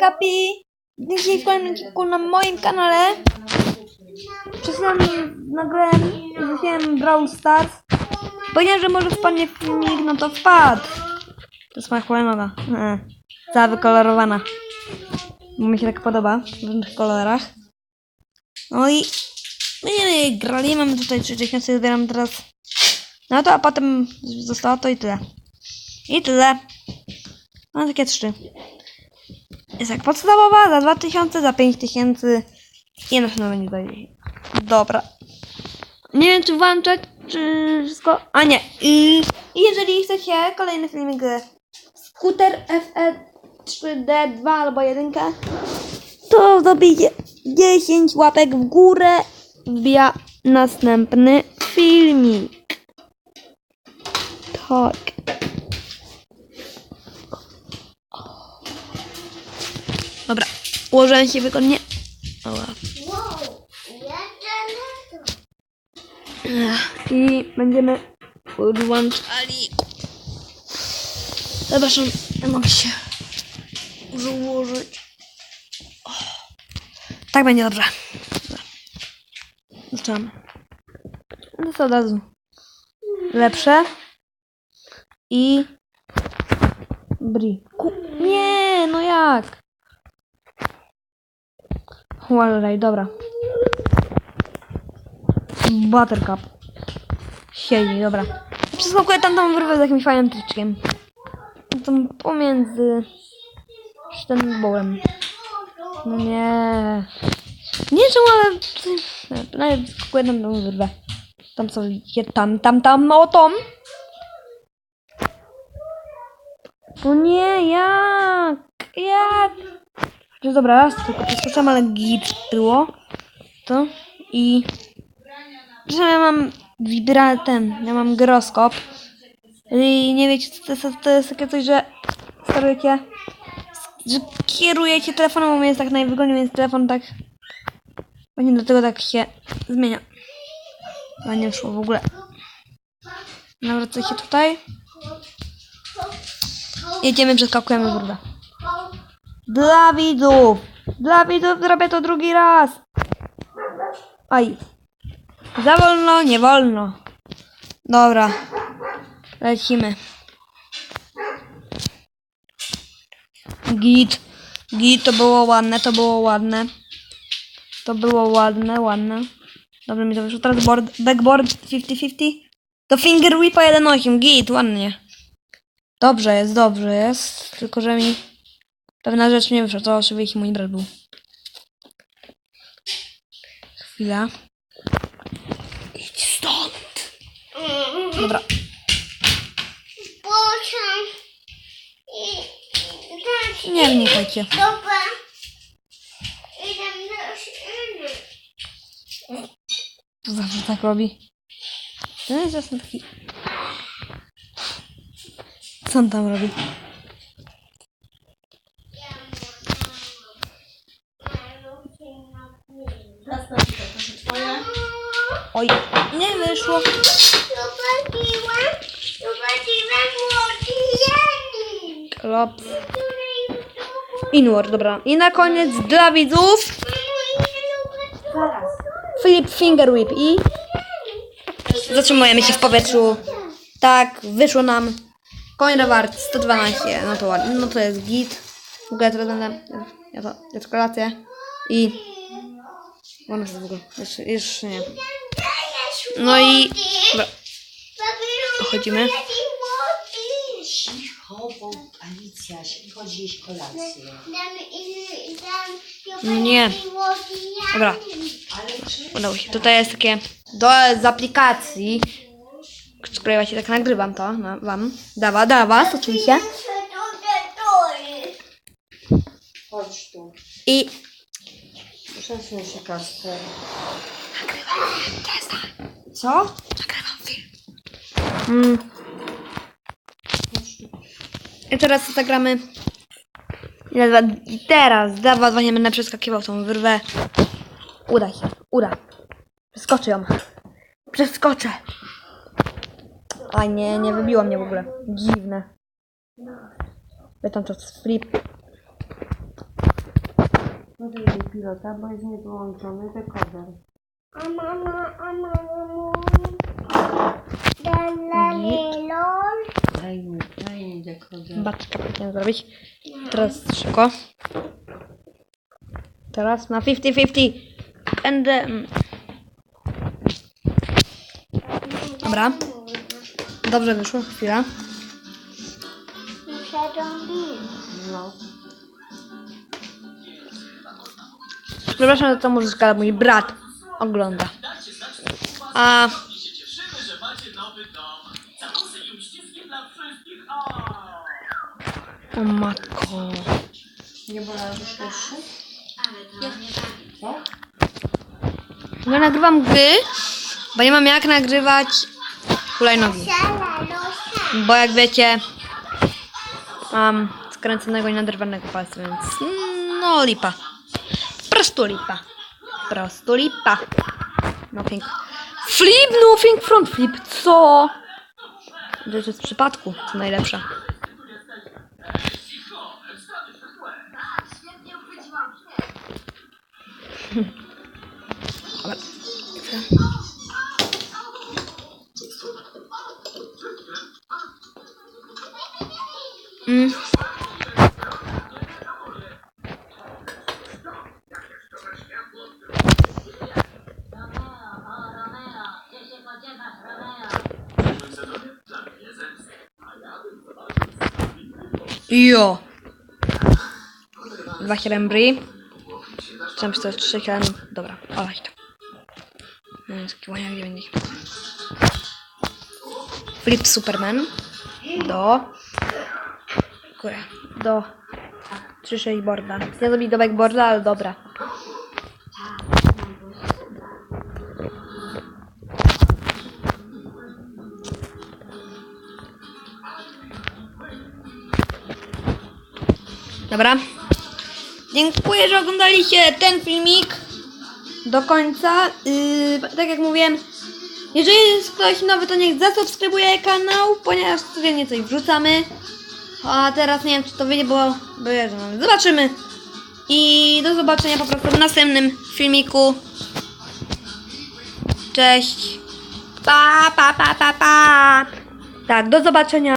Kapi. Dzisiaj w kolejnym odcinku na moim kanale. Czasami nagrałem i wrzuciłem Brawl Stars. Powiedziałem, że może wpadnie filmik, no to wpadł. To jest moja hulajnoga. E, Cała wykolorowana. Bo mi się tak podoba w różnych kolorach. No i będziemy grali. Mamy tutaj 3000, zbieram teraz no to, a potem zostało to i tyle. I tyle. Mam takie trzy. Jest jak podstawowa, za 2000, za 5000 i na pewno będzie dojdzie. Dobra. Nie wiem, czy włączać, czy wszystko. A nie. I i jeżeli chcecie kolejny filmik Scooter FE 3D2 albo 1, to dobijcie 10 łapek w górę. Wbija następny filmik. Tak. Dobra, ułożyłem się wygodnie. Oła. I będziemy podłączali. Zobaczmy, ja mogę się założyć. O. Tak będzie dobrze. Zaczynamy. No to od razu. Lepsze. I... Bri. Ku... Nie, no jak? Huawei, dobra. Buttercup. Siedzi, dobra. Przeskakuję tam tą wyrwę z jakimś fajnym triczkiem. Tam pomiędzy sztenbołem. No nie. Nie czemu, ale... Najpierw skakuję tam wyrwę. Tam są... Tam, tam, tam, o tom. No nie, jak? Jak? No dobra, raz tylko przeskoczyłam, ale git było. To i... Że ja mam wibra ten, ja mam gyroskop. I nie wiecie, co to jest, to jest takie coś, że sterujecie, że kierujecie telefonem, bo mi jest tak najwygodniej, więc telefon tak... Właśnie dlatego tak się zmienia. A nie szło w ogóle. Nawracajcie tutaj. Jedziemy, przeskakujemy górę. Dla widzów! Dla widzów zrobię to drugi raz! Aj. Za wolno, nie wolno. Dobra. Lecimy. Git. Git, to było ładne, to było ładne. To było ładne, ładne. Dobrze mi to wyszło. Teraz board, backboard 50-50. To finger whipa 1.8. Git, ładnie. Dobrze jest, dobrze jest. Tylko, że mi pewna rzecz nie wyszła. To oczywiście mój brat był. Chwila. Idź stąd. Dobra. Boczem. I tak. Nie wnikajcie. Dobra. Idę na inny. To zawsze tak robi. To jest jasny taki... Co on tam robi? Oj, nie wyszło. Zobaczyłam. Zobaczyłam młodzi Klop. Inward, dobra. I na koniec dla widzów Flip Finger Whip i zatrzymujemy się w powietrzu. Tak, wyszło nam coin wart 112. No to ładnie, no to jest git. W ogóle teraz będę, ja to, ja to kolację i mam w ogóle, jeszcze, jeszcze nie. No i dobra, Dochodzimy. Cicho, bo Alicja się chodzi jeść kolację. Nie. Dobra. Udało się. Tutaj jest takie do z aplikacji, z której właśnie tak nagrywam to na, wam. Dawa, dla was oczywiście. chodź tu. I Przesuń się Kasper. co? Nagrywam film. Mm. I teraz zagramy. I dwa- teraz dla was właśnie będę przeskakiwał tą wyrwę. Uda się, uda. Przeskoczę ją. Przeskoczę. A nie, nie wybiło mnie w ogóle. Dziwne. Wy tam to jest flip. Podejmij pilota, bo jest niepołączony dekoder. A mama, a mama mówi. Dalalelol. Daj mi, daj mi dekoder. Baczka powinien zrobić. Teraz szybko. Teraz na 50-50. Będę... mm, Dobra. Dobrze wyszło, chwila. Muszę robić. No. Przepraszam za tą muzyczkę, ale mój brat ogląda. A... O matko. Nie już? Co? Ja nagrywam gry, bo nie mam jak nagrywać hulajnogi. Bo jak wiecie, mam skręconego i naderwanego palca, więc mm, no lipa. Po prostu lipa. Po prostu lipa. Nothing. Flip, nothing front flip. Co? Rzecz jest z przypadku, co najlepsze. Dobra. Jo. Dwa Hirembry. Chciałem pisać trzy Hirembry. Dobra, olej to. No jest gdzie będzie. Flip Superman. Do. Góra. Do. 3-6 boarda. Chcę zrobić do backboarda, ale dobra. Dobra. Dziękuję, że oglądaliście ten filmik do końca. Yy, tak jak mówiłem, jeżeli jest ktoś nowy, to niech zasubskrybuje kanał, ponieważ codziennie coś wrzucamy. A teraz nie wiem, czy to wyjdzie, bo, no, zobaczymy. I do zobaczenia po prostu w następnym filmiku. Cześć. Pa, pa, pa, pa, pa. Tak, do zobaczenia.